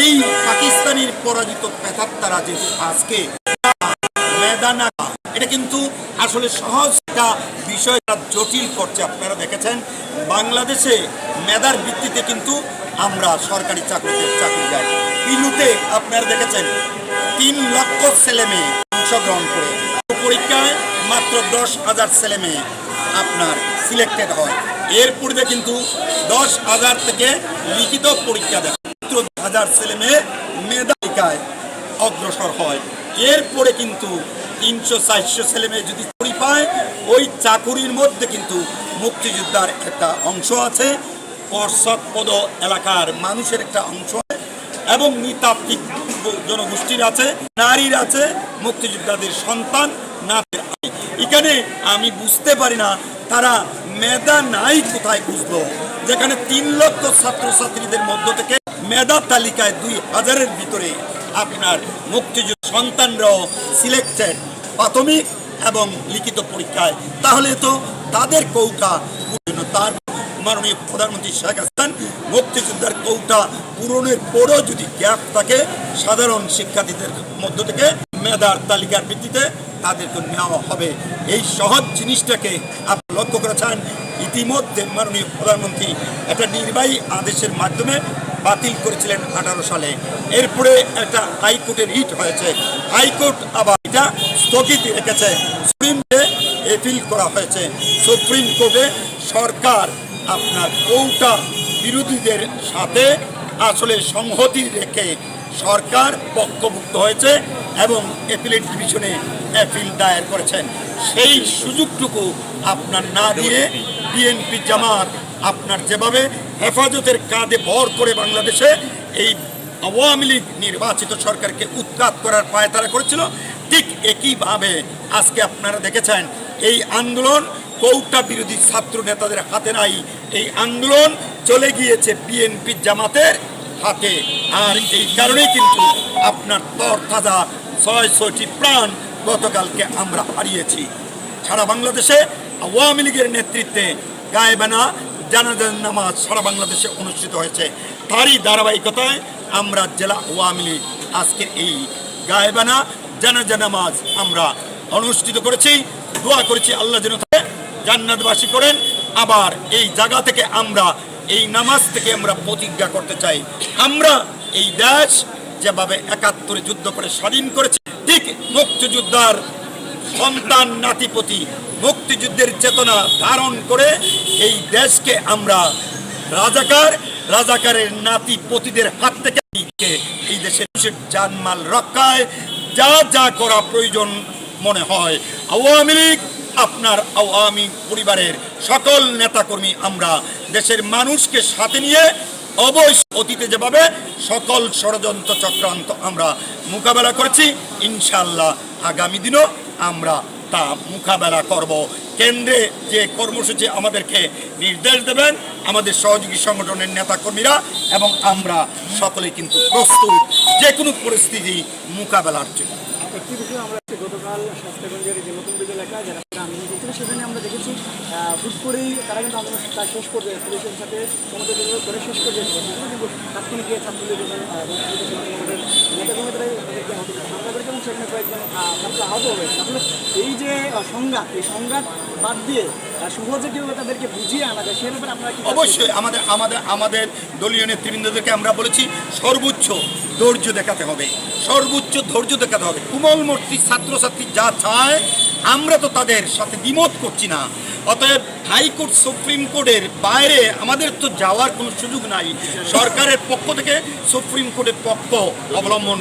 এই পাকিস্তানের পরাজিত পেতাত্তারা যেহেতু আজকে এটা কিন্তু আসলে সহজ একটা বিষয় জটিল করছে আপনারা দেখেছেন। বাংলাদেশে মেধার ভিত্তিতে কিন্তু আমরা সরকারি চাকরিতে চাকরি যাই পিলুতে আপনারা দেখেছেন, তিন লক্ষ ছেলে মেয়ে অংশগ্রহণ করে। পরীক্ষায় মাত্র দশ হাজার ছেলে মেয়ে আপনার সিলেক্টেড হয়। এর পূর্বে কিন্তু দশ হাজার থেকে লিখিত পরীক্ষা দেয় হাজার ছেলে মেয়ে মেধালিকায় অগ্রসর হয়। এরপরে কিন্তু তিনশো, চারশো ছেলে মেয়ে যদি চাকরি পায়, ওই চাকুরির মধ্যে কিন্তু মুক্তিযোদ্ধার একটা অংশ আছে। পশ্চাৎপদ এলাকার মানুষের একটা অংশ এবং নৃতাত্ত্বিক জনগোষ্ঠীর আছে, নারীর আছে, মুক্তিযোদ্ধাদের সন্তান আছে। এখানে আমি বুঝতে পারি না, তারা মেধা নাই কোথায় বুঝলো? যেখানে তিন লক্ষ ছাত্রছাত্রীদের মধ্য থেকে মেধা তালিকায় দুই হাজারের ভিতরে আপনার মুক্তিযুদ্ধ সন্তানরাও সিলেক্টেড প্রাথমিক এবং লিখিত পরীক্ষায়। তাহলে তো তাদের কৌটা তার মাননীয় প্রধানমন্ত্রী শেখ হাসিনা মুক্তিযোদ্ধার কৌটা পূরণের পরও যদি গ্যাপ থাকে, সাধারণ শিক্ষার্থীদের মধ্য থেকে মেধার তালিকার ভিত্তিতে তাদেরকে নেওয়া হবে। এই সহজ জিনিসটাকে আপনি লক্ষ্য করেছেন, ইতিমধ্যে মাননীয় প্রধানমন্ত্রী একটা নির্বাহী আদেশের মাধ্যমে বাতিল করেছিলেন আঠারো সালে। এরপরে একটা হাইকোর্টের হিট হয়েছে। হাইকোর্ট আবার এটা স্থগিত রেখেছে। সুপ্রিম কোর্টে এপিল করা হয়েছে। সুপ্রিম কোর্টে সরকার আপনার কৌটা বিরোধীদের সাথে আসলে সংহতি রেখে সরকার পক্ষভুক্ত হয়েছে এবং অ্যাপিলেট ডিভিশনে অ্যাপিল দায়ের করেছেন। সেই সুযোগটুকু আপনার না দিয়ে বিএনপি জামাত আপনার যেভাবে হেফাজতের কাঁধে ভর করে বাংলাদেশে এই আওয়ামী লীগ নির্বাচিত সরকারকে উৎখাত করার পায়তারা করেছিল, ঠিক একইভাবে আজকে আপনারা দেখেছেন এই আন্দোলন কৌটা বিরোধী ছাত্র নেতাদের হাতে নাই। এই আন্দোলন চলে গিয়েছে বিএনপি জামাতের হাতে আর এই কারণেই কিন্তু আপনার তর তাজা ছয় ছয়টি প্রাণ গতকালকে আমরা হারিয়েছি। সারা বাংলাদেশে আওয়ামী লীগের নেতৃত্বে গায়েবানা জানাজান নামাজ সারা বাংলাদেশে অনুষ্ঠিত হয়েছে। তারই ধারাবাহিকতায় আমরা জেলা আওয়ামী লীগ আজকে এই গায়েবানা জানাজা নামাজ আমরা অনুষ্ঠিত করেছি। দোয়া করেছি আল্লাহ যেন জান্নাতবাসী করেন। আবার এই জায়গা থেকে আমরা এই নামাজ থেকে আমরা প্রতিজ্ঞা করতে চাই। আমরা এই দেশ যেভাবে একাত্তরে যুদ্ধ করে স্বাধীন করেছে, ঠিক মুক্তিযোদ্ধার সন্তান, নাতিপতি মুক্তিযুদ্ধের চেতনা ধারণ করে এই দেশকে আমরা রাজাকার, রাজাকারের নাতি পতিদের হাত থেকে এই দেশের জানমাল রক্ষায় যা যা করা প্রয়োজন মনে হয়। আওয়ামী লীগ আপনার আওয়ামী পরিবারের সকল নেতাকর্মী আমরা দেশের মানুষকে সাথে নিয়ে অবশ্য অতীতে যেভাবে সকল ষড়যন্ত্র চক্রান্ত আমরা মোকাবেলা করেছি ইনশাল্লাহ আগামী দিনও আমরা তা মোকাবেলা করব। কেন্দ্রে যে কর্মসূচি আমাদেরকে নির্দেশ দেবেন, আমাদের সহযোগী সংগঠনের নেতাকর্মীরা এবং আমরা সকলে কিন্তু প্রস্তুত যে কোনো পরিস্থিতি মোকাবেলার জন্য। একটি বিষয় আমরা গতকাল স্বাস্থ্যগঞ্জের যে নতুন বিদ্যুৎ এলাকায় যারা আন্দোলন করছিল, সেখানে আমরা দেখেছি হুট করেই তারা কিন্তু আন্দোলন তার শেষ করবে পুলিশের সাথে সমুদ্র করে শেষ পর্যায়ে কিন্তু তাৎক্ষণিক ছাত্রলীগের আমাদের তাদেরকে আহত করে। হামলা করেছে এবং সেখানে কয়েকজন আহ, ছাত্র আহত হয়েছে। আসলে এই যে সংঘাত এই সংঘাত বাদ দিয়ে সহজে কীভাবে তাদেরকে বুঝিয়ে আনা যায় সে ব্যাপারে আপনারা অবশ্যই আমাদের আমাদের আমাদের দলীয় নেতৃবৃন্দদেরকে আমরা বলেছি সর্বোচ্চ ধৈর্য দেখাতে হবে। সর্বোচ্চ ধৈর্য দেখাতে হবে। কুমল মূর্তি ছাত্রছাত্রী যা চায় আমরা তো তাদের সাথে দ্বিমত করছি না। অতএব হাইকোর্ট সুপ্রিম কোর্টের বাইরে আমাদের তো যাওয়ার কোনো সুযোগ নাই। সরকারের পক্ষ থেকে সুপ্রিম কোর্টের পক্ষ অবলম্বন